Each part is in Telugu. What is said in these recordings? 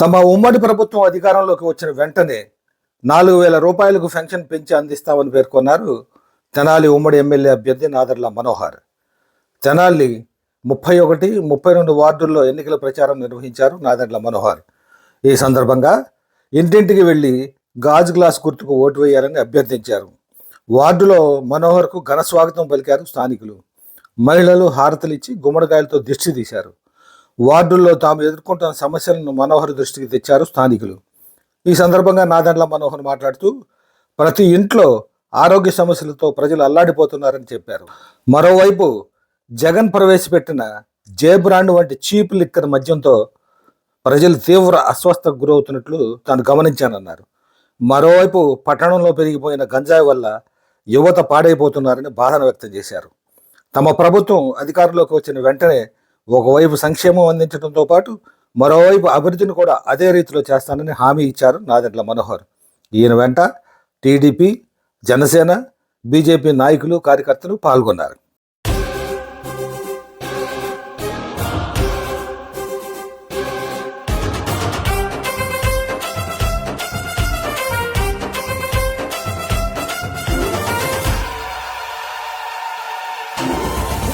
తమ ఉమ్మడి ప్రభుత్వం అధికారంలోకి వచ్చిన వెంటనే నాలుగు వేల రూపాయలకు పెన్షన్ పెంచి అందిస్తామని పేర్కొన్నారు తెనాలి ఉమ్మడి ఎమ్మెల్యే అభ్యర్థి నాదర్ల మనోహర్. తెనాలి ముప్పై ఒకటి ముప్పై రెండు వార్డుల్లో ఎన్నికల ప్రచారం నిర్వహించారు నాదర్ల మనోహర్. ఈ సందర్భంగా ఇంటింటికి వెళ్ళి గాజు గ్లాస్ గుర్తుకు ఓటు వేయాలని అభ్యర్థించారు. వార్డులో మనోహర్కు ఘన స్వాగతం పలికారు స్థానికులు. మహిళలు హారతలిచ్చి గుమ్మడికాయలతో దిష్టి తీశారు. వార్డుల్లో తాము ఎదుర్కొంటున్న సమస్యలను మనోహర్ దృష్టికి తెచ్చారు స్థానికులు. ఈ సందర్భంగా నాదండ్ల మనోహర్ మాట్లాడుతూ ప్రతి ఇంట్లో ఆరోగ్య సమస్యలతో ప్రజలు అల్లాడిపోతున్నారని చెప్పారు. మరోవైపు జగన్ ప్రవేశపెట్టిన జే బ్రాండ్ వంటి చీప్ లిక్కర్ మద్యంతో ప్రజలు తీవ్ర అస్వస్థకు గురవుతున్నట్లు తాను గమనించానన్నారు. మరోవైపు పట్టణంలో పెరిగిపోయిన గంజాయి వల్ల యువత పాడైపోతున్నారని బాధను వ్యక్తం చేశారు. తమ ప్రభుత్వం అధికారంలోకి వచ్చిన వెంటనే ఒకవైపు సంక్షేమం అందించడంతో పాటు మరోవైపు అభివృద్ధిని కూడా అదే రీతిలో చేస్తానని హామీ ఇచ్చారు నాదెండ్ల మనోహర్. ఈయన వెంట టీడీపీ జనసేన బీజేపీ నాయకులు కార్యకర్తలు పాల్గొన్నారు.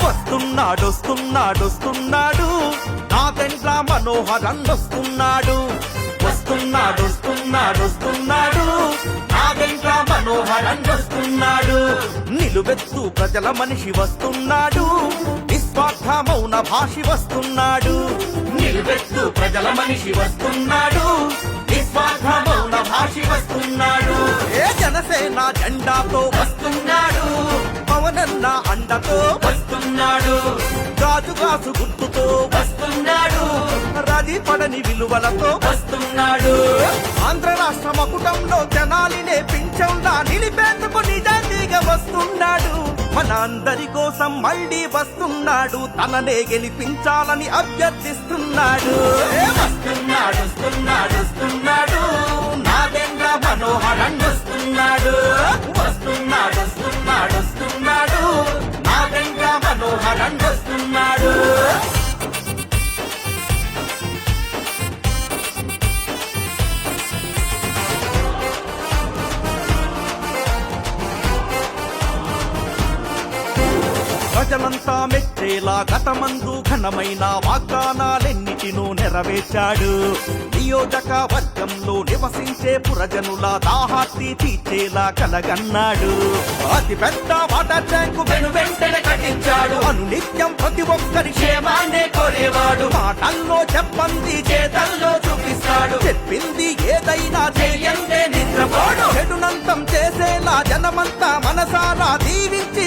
వస్తున్నాడు వస్తున్నాడు వస్తున్నాడు. నాదెండ్ల మనోహరన్ వస్తున్నాడు. వస్తున్నాడు వస్తున్నాడు వస్తున్నాడు. నాదెండ్ల మనోహరన్ వస్తున్నాడు. నిలువెత్తు ప్రజల మనిషి వస్తున్నాడు. నిస్వార్థ మౌన భాషి వస్తున్నాడు. నిలువెత్తు ప్రజల మనిషి వస్తున్నాడు. నిస్వార్థ మౌన భాషి వస్తున్నాడు. ఏ జనసేన జెండాతో వస్తున్నాడు. పవనన్న అండతో వస్తున్నాడు. గాజు గాజు గుర్తుతో వస్తున్నాడు. రది పడని విలువలతో వస్తున్నాడు. ఆంధ్ర రాష్ట్ర మకుటంలో జనాలినే పింఛంలా నిలిపేందుకు నిజాయితీగా వస్తున్నాడు. మన అందరి కోసం మళ్ళీ వస్తున్నాడు. తననే గెలిపించాలని అభ్యర్థిస్తున్నాడు. వస్తున్నాడు వస్తున్నాడు వస్తున్నాడు. మనోహరన్ వస్తున్నాడు. వస్తున్నాడు వస్తున్నాడు మనోహరన్ వస్తున్నాడు ప్రజలంతా మెచ్చేలా గతమందు ఘనమైన వాగ్దానాలెన్నిటినూ నెరవేర్చాడు. నియోజకవర్గంలో నివసించే పురజనుల దాహార్తి తీర్చేలా కలగన్నాడు. అతి పెద్ద వాటర్ ట్యాంకు వెను వెంటనే కట్టించాడు. అనునిత్యం ప్రతి ఒక్కరి క్షేమాన్నే కోరేవాడు. మాటల్లో చెప్పంది చేతల్లో చూపిస్తాడు. చెప్పింది ఏదైనా చేయందే నిద్రపోడు. చెడునంతం చేసేలా జనమంతా మనసారా దీవించి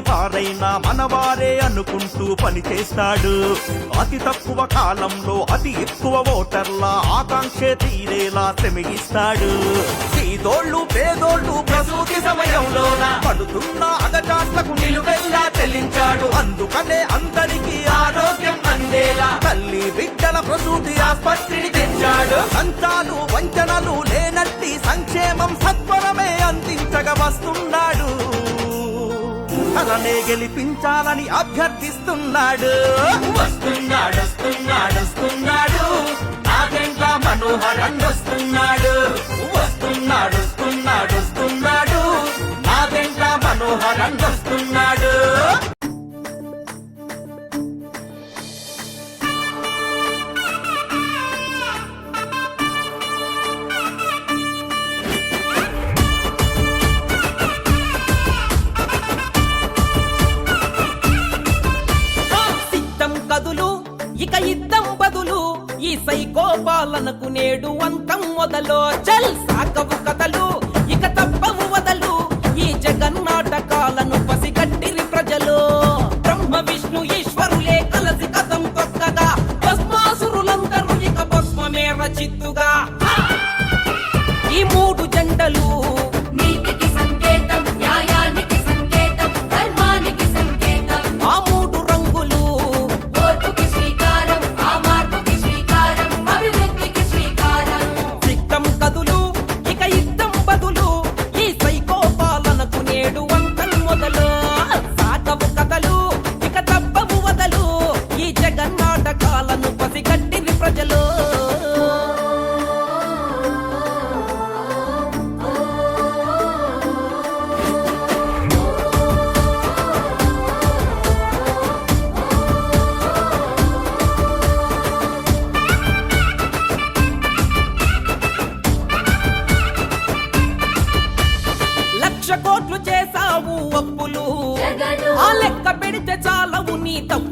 వారైనా మనవారే అనుకుంటూ పనిచేస్తాడు అతి తక్కువ కాలంలో అతి ఎక్కువ ఓటర్ల ఆకాంక్ష తీరేలా శ్రమిస్తాడు. సీదోళ్ళు పేదోళ్ళు ప్రసూతి సమయంలోన? పడుతున్న అగచాట్లకు నిలువెల్లా చెల్లించాడు. అందుకనే అందరికీ ఆరోగ్యం అందేలా. తల్లి బిడ్డల ప్రసూతి ఆస్పత్రిని తెచ్చాడు. సంచాలు వంచనలు లేనట్టి సంక్షేమం సత్వరమే అందించగ వస్తుంది తననే గెలిపించాలని అభ్యర్థిస్తున్నాడు. వస్తున్నాడు వస్తున్నాడు వస్తున్నాడు. నాగేంద్ర మనోహరన్ వస్తున్నాడు. వస్తున్నాడు వస్తున్నాడు వస్తున్నాడు. నాగేంద్ర మనోహరన్ వస్తున్నాడు. సైకో పాలనకు నేడు అంతం మొదలో. చల్ సాకవు కథలు. Então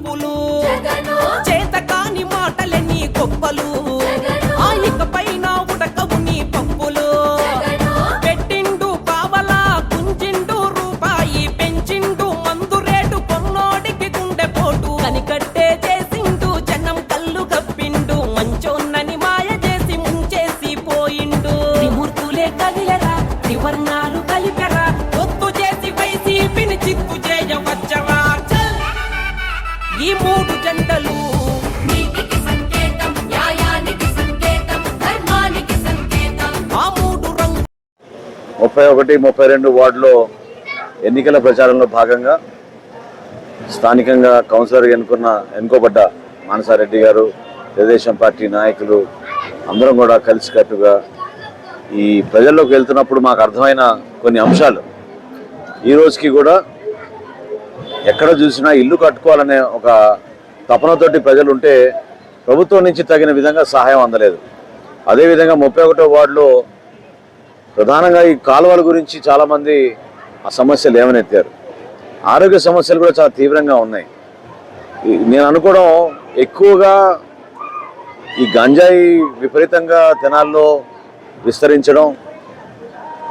మూడు జంటలు. నీతికి సంకేతం న్యాయానికి సంకేతం ధర్మానికి సంకేతం. ఆ మూడు రంగు ముప్పై ఒకటి ముప్పై రెండు వార్డులో ఎన్నికల ప్రచారంలో భాగంగా స్థానికంగా కౌన్సిలర్ ఎన్నుకున్న ఎన్నుకోబడ్డ మానసారెడ్డి గారు తెలుగుదేశం పార్టీ నాయకులు అందరం కూడా కలిసికట్టుగా ఈ ప్రజల్లోకి వెళ్తున్నప్పుడు మాకు అర్థమైన కొన్ని అంశాలు. ఈ రోజుకి కూడా ఎక్కడ చూసినా ఇల్లు కట్టుకోవాలనే ఒక తపనతోటి ప్రజలు ఉంటే ప్రభుత్వం నుంచి తగిన విధంగా సహాయం అందలేదు. అదేవిధంగా ముప్పై ఒకటో వార్డులో ప్రధానంగా ఈ కాలువల గురించి చాలామంది ఆ సమస్యలు ఏమనెత్తారు. ఆరోగ్య సమస్యలు కూడా చాలా తీవ్రంగా ఉన్నాయి. నేను అనుకోవడం ఎక్కువగా ఈ గంజాయి విపరీతంగా తెనాల్లో విస్తరించడం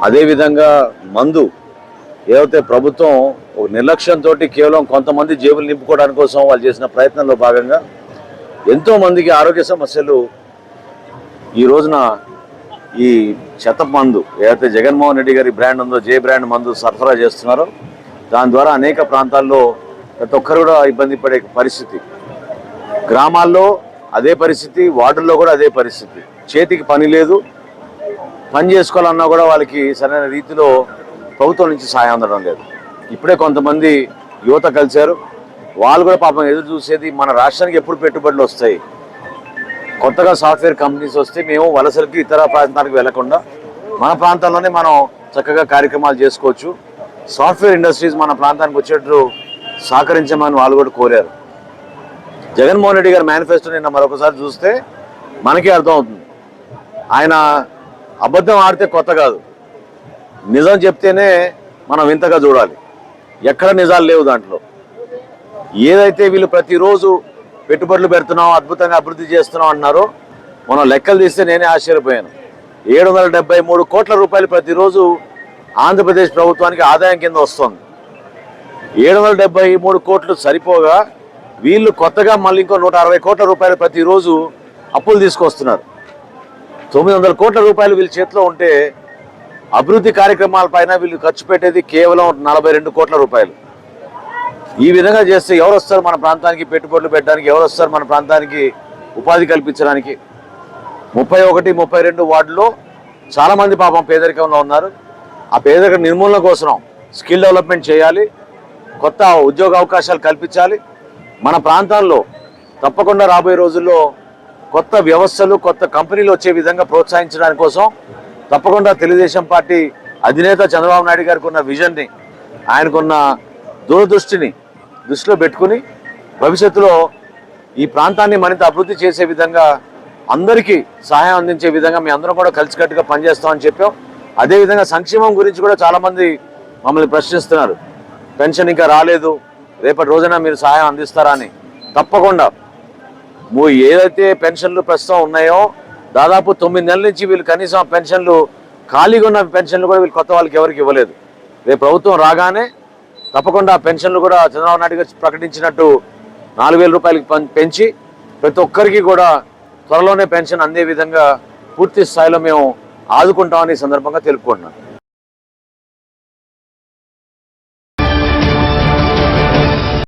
అదేవిధంగా మందు ఏదైతే ప్రభుత్వం ఒక నిర్లక్ష్యంతో కేవలం కొంతమంది జేబులు నింపుకోవడానికి కోసం వాళ్ళు చేసిన ప్రయత్నంలో భాగంగా ఎంతో మందికి ఆరోగ్య సమస్యలు ఈ రోజున ఈ చెత్త మందు ఏదైతే జగన్మోహన్ రెడ్డి గారి బ్రాండ్ ఉందో జే బ్రాండ్ మందు సరఫరా చేస్తున్నారో దాని ద్వారా అనేక ప్రాంతాల్లో ప్రతి ఒక్కరు కూడా ఇబ్బంది పడే పరిస్థితి. గ్రామాల్లో అదే పరిస్థితి వార్డుల్లో కూడా అదే పరిస్థితి. చేతికి పని లేదు. పని చేసుకోవాలన్నా కూడా వాళ్ళకి సరైన రీతిలో ప్రభుత్వం నుంచి సాయం అందడం లేదు. ఇప్పుడే కొంతమంది యువత కలిశారు. వాళ్ళు కూడా పాపం ఎదురు చూసేది మన రాష్ట్రానికి ఎప్పుడు పెట్టుబడులు వస్తాయి? కొత్తగా సాఫ్ట్వేర్ కంపెనీస్ వస్తే మేము వలసలకి ఇతర ప్రాంతానికి వెళ్ళకుండా మన ప్రాంతంలోనే మనం చక్కగా కార్యక్రమాలు చేసుకోవచ్చు. సాఫ్ట్వేర్ ఇండస్ట్రీస్ మన ప్రాంతానికి వచ్చేటట్టు సహకరించమని వాళ్ళు కూడా కోరారు. జగన్మోహన్ రెడ్డి గారి మేనిఫెస్టో నిన్న మరొకసారి చూస్తే మనకే అర్థం అవుతుంది ఆయన అబద్ధం ఆడితే కొత్త కాదు. నిజం చెప్తేనే మనం వింతగా చూడాలి. ఎక్కడ నిజాలు లేవు దాంట్లో. ఏదైతే వీళ్ళు ప్రతిరోజు పెట్టుబడులు పెడుతున్నాం అద్భుతంగా అభివృద్ధి చేస్తున్నాం అన్నారో మనం లెక్కలు తీస్తే నేనే ఆశ్చర్యపోయాను. ఏడు వందల డెబ్బై మూడు కోట్ల రూపాయలు ప్రతిరోజు ఆంధ్రప్రదేశ్ ప్రభుత్వానికి ఆదాయం కింద వస్తుంది. ఏడు వందల డెబ్బై మూడు కోట్లు సరిపోగా వీళ్ళు కొత్తగా మళ్ళీ ఇంకో నూట అరవై కోట్ల రూపాయలు ప్రతిరోజు అప్పులు తీసుకొస్తున్నారు. తొమ్మిది వందల కోట్ల రూపాయలు వీళ్ళ చేతిలో ఉంటే అభివృద్ధి కార్యక్రమాలపైన వీళ్ళు ఖర్చు పెట్టేది కేవలం నలభై రెండు కోట్ల రూపాయలు. ఈ విధంగా చేస్తే ఎవరు వస్తారు మన ప్రాంతానికి పెట్టుబడులు పెట్టడానికి? ఎవరు వస్తారు మన ప్రాంతానికి ఉపాధి కల్పించడానికి? ముప్పై ఒకటి ముప్పై రెండు వార్డులో చాలామంది పాపం పేదరికంలో ఉన్నారు. ఆ పేదరిక నిర్మూలన కోసం స్కిల్ డెవలప్మెంట్ చేయాలి. కొత్త ఉద్యోగ అవకాశాలు కల్పించాలి. మన ప్రాంతాల్లో తప్పకుండా రాబోయే రోజుల్లో కొత్త వ్యవస్థలు కొత్త కంపెనీలు వచ్చే విధంగా ప్రోత్సహించడానికి కోసం తప్పకుండా తెలుగుదేశం పార్టీ అధినేత చంద్రబాబు నాయుడు గారికి ఉన్న విజన్ని ఆయనకున్న దూరదృష్టిని దృష్టిలో పెట్టుకుని భవిష్యత్తులో ఈ ప్రాంతాన్ని మరింత అభివృద్ధి చేసే విధంగా అందరికీ సహాయం అందించే విధంగా మీ అందరం కూడా కలిసికట్టుగా పనిచేస్తామని చెప్పాం. అదేవిధంగా సంక్షేమం గురించి కూడా చాలామంది మమ్మల్ని ప్రశ్నిస్తున్నారు. పెన్షన్ ఇంకా రాలేదు రేపటి రోజున మీరు సహాయం అందిస్తారా అని. తప్పకుండా. నువ్వు ఏదైతే పెన్షన్లు ప్రస్తుతం ఉన్నాయో దాదాపు తొమ్మిది నెలల నుంచి వీళ్ళు కనీసం ఆ పెన్షన్లు ఖాళీగా ఉన్న పెన్షన్లు కూడా వీళ్ళు కొత్త వాళ్ళకి ఎవరికి ఇవ్వలేదు. రేపు ప్రభుత్వం రాగానే తప్పకుండా పెన్షన్లు కూడా చంద్రబాబు నాయుడు గారు ప్రకటించినట్టు నాలుగు వేల రూపాయలకి పెంచి ప్రతి ఒక్కరికి కూడా త్వరలోనే పెన్షన్ అందే విధంగా పూర్తి స్థాయిలో మేము ఆదుకుంటామని సందర్భంగా తెలుపుకుంటున్నాను